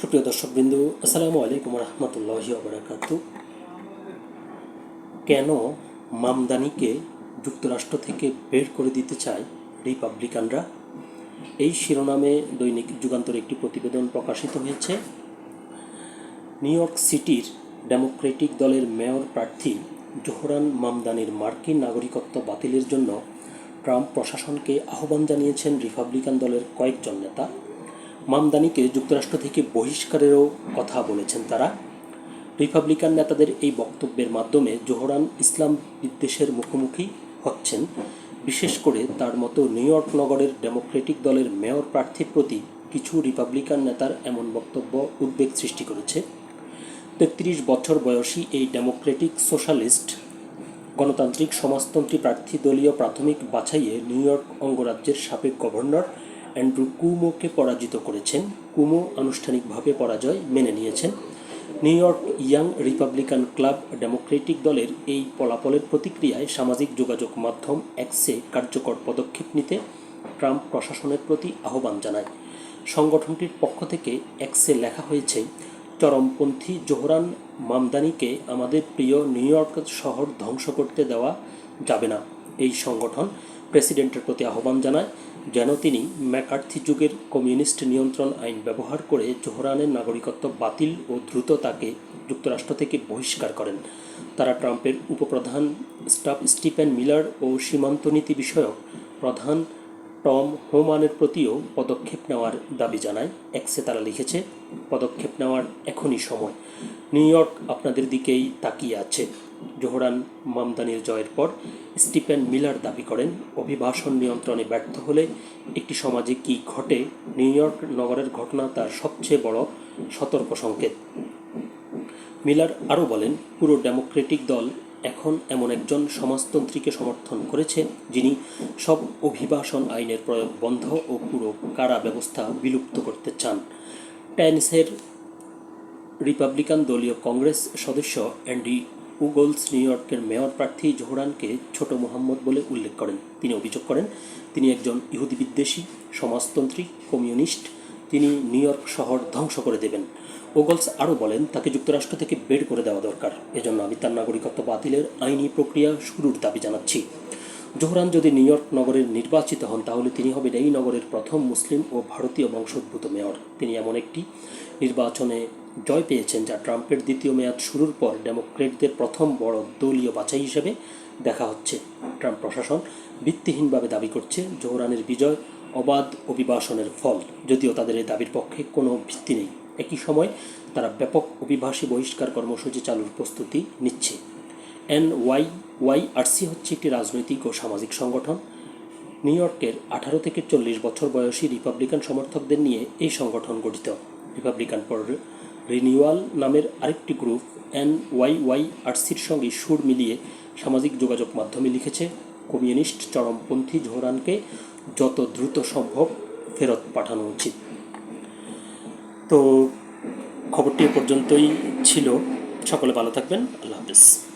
সুপ্রিয় দর্শকবৃন্দ, আসসালামু আলাইকুম রহমতুল্লাহ বারাকাত কেন মামদানিকে যুক্তরাষ্ট্র থেকে বের করে দিতে চায় রিপাবলিকানরা? এই শিরোনামে দৈনিক যুগান্তর একটি প্রতিবেদন প্রকাশিত হয়েছে। নিউ ইয়র্ক সিটির ডেমোক্রেটিক দলের মেয়র প্রার্থী জোহরান মামদানির মার্কিন নাগরিকত্ব বাতিলের জন্য ট্রাম্প প্রশাসনকে আহ্বান জানিয়েছেন রিপাবলিকান দলের কয়েকজন নেতা। মামদানিকে যুক্তরাষ্ট্র থেকে বহিষ্কারেরও কথা বলেছেন তারা। রিপাবলিকান নেতাদের এই বক্তব্যের মাধ্যমে জোহরান ইসলাম বিদ্বেষের মুখোমুখি হচ্ছেন। বিশেষ করে তার মতো নিউ ইয়র্ক নগরের ডেমোক্রেটিক দলের মেয়র প্রার্থীর প্রতি কিছু রিপাবলিকান নেতার এমন বক্তব্য উদ্বেগ সৃষ্টি করেছে। তেত্রিশ বছর বয়সী এই ডেমোক্রেটিক সোশ্যালিস্ট, গণতান্ত্রিক সমাজতন্ত্রী প্রার্থী দলীয় প্রাথমিক বাছাইয়ে নিউ ইয়র্ক অঙ্গরাজ্যের সাবেক গভর্নর অ্যান্ড্রু কুমোকে পরাজিত করেছেন। কুমো আনুষ্ঠানিকভাবে পরাজয় মেনে নিয়েছেন। New York Young Republican Club Democratic দলের এই ফলাফলের প্রতিক্রিয়ায় সামাজিক যোগাযোগ মাধ্যম এক্সে কার্যকর পদক্ষেপ নিতে ট্রাম্প প্রশাসনের প্রতি আহ্বান জানায়। সংগঠনটির পক্ষ থেকে এক্সে লেখা হয়েছে, চরমপন্থী জোহরান মামদানিকে আমাদের প্রিয় নিউ ইয়র্ক শহর ধ্বংস করতে দেওয়া যাবে না। এই সংগঠন প্রেসিডেন্টের প্রতি আহ্বান জানায় যেন তিনি ম্যাকার্থি যুগের কমিউনিস্ট নিয়ন্ত্রণ আইন ব্যবহার করে জোহরানের নাগরিকত্ব বাতিল ও দ্রুত তাকে যুক্তরাষ্ট্র থেকে বহিষ্কার করেন। তারা ট্রাম্পের উপপ্রধান স্টাফ স্টিফেন মিলার ও সীমান্ত নীতি বিষয়ক প্রধান টম হোমানের প্রতিও পদক্ষেপ নেওয়ার দাবি জানায়। এক্সে তারা লিখেছে, পদক্ষেপ নেওয়ার এখনই সময়। নিউ ইয়র্ক আপনাদের দিকেই তাকিয়ে আছে। জোহরান মামদানির জয়ের পর স্টিফেন মিলার দাবি করেন, অভিবাসন নিয়ন্ত্রণে ব্যর্থ হলে একটি সমাজে কি ঘটে? নিউ ইয়র্ক নগরের ঘটনা তার সবচেয়ে বড় সতর্ক সংকেত মিলার আরও বলেন, পুরো ডেমোক্রেটিক দল এখন এমন একজন সমাজতন্ত্রীকে সমর্থন করেছে যিনি সব অভিবাসন আইনের প্রয়োগ বন্ধ ও পুরো কারা ব্যবস্থা বিলুপ্ত করতে চান। টাইমসের রিপাবলিকান দলীয় কংগ্রেস সদস্য অ্যান্ডি উগলস নিউ ইয়র্কের মেয়র প্রার্থী জোহরানকে ছোট মোহাম্মদ বলে উল্লেখ করেন। তিনি অভিযোগ করেন, তিনি একজন ইহুদি বিদ্বেষী, সমাজতন্ত্রী, কমিউনিস্ট তিনি নিউ ইয়র্ক শহর ধ্বংস করে দেবেন। ওগলস আরও বলেন, তাকে যুক্তরাষ্ট্র থেকে বের করে দেওয়া দরকার। এজন্য আমি তার নাগরিকত্ব বাতিলের আইনি প্রক্রিয়া শুরুর দাবি জানাচ্ছি। জোহরান যদি নিউ ইয়র্ক নগরের নির্বাচিত হন, তাহলে তিনি হবেন এই নগরের প্রথম মুসলিম ও ভারতীয় বংশোদ্ভূত মেয়র। তিনি এমন একটি নির্বাচনে জয় পেয়েছেন, যা ট্রাম্পের দ্বিতীয় মেয়াদ শুরুর পর ডেমোক্রেটদের প্রথম বড় দলীয় বাছাই হিসেবে দেখা হচ্ছে। ট্রাম্প প্রশাসন ভিত্তিহীনভাবে দাবি করছে, জোহরানের বিজয় অবাধ অভিবাসনের ফল, যদিও তাদের এই দাবির পক্ষে কোনো ভিত্তি নেই। একই সময় তারা ব্যাপক অভিবাসী বহিষ্কার কর্মসূচি চালুর প্রস্তুতি নিচ্ছে। এন ওয়াই ওয়াই আরসি হচ্ছে একটি রাজনৈতিক ও সামাজিক সংগঠন। নিউ ইয়র্কের আঠারো থেকে চল্লিশ বছর বয়সী রিপাবলিকান সমর্থকদের নিয়ে এই সংগঠন গঠিত। রিপাবলিকান পর রিনিউয়াল নামের আরেকটি গ্রুপ এন ওয়াই ওয়াই আরসির সঙ্গে সুর মিলিয়ে সামাজিক যোগাযোগ মাধ্যমে লিখেছে কমিউনিস্ট চরমপন্থী জোহরানকে যত দ্রুত সম্ভব ফেরত পাঠানো উচিত। তো খবরটি পর্যন্তই ছিল। সকলে ভালো থাকবেন। আল্লাহ হাফিজ।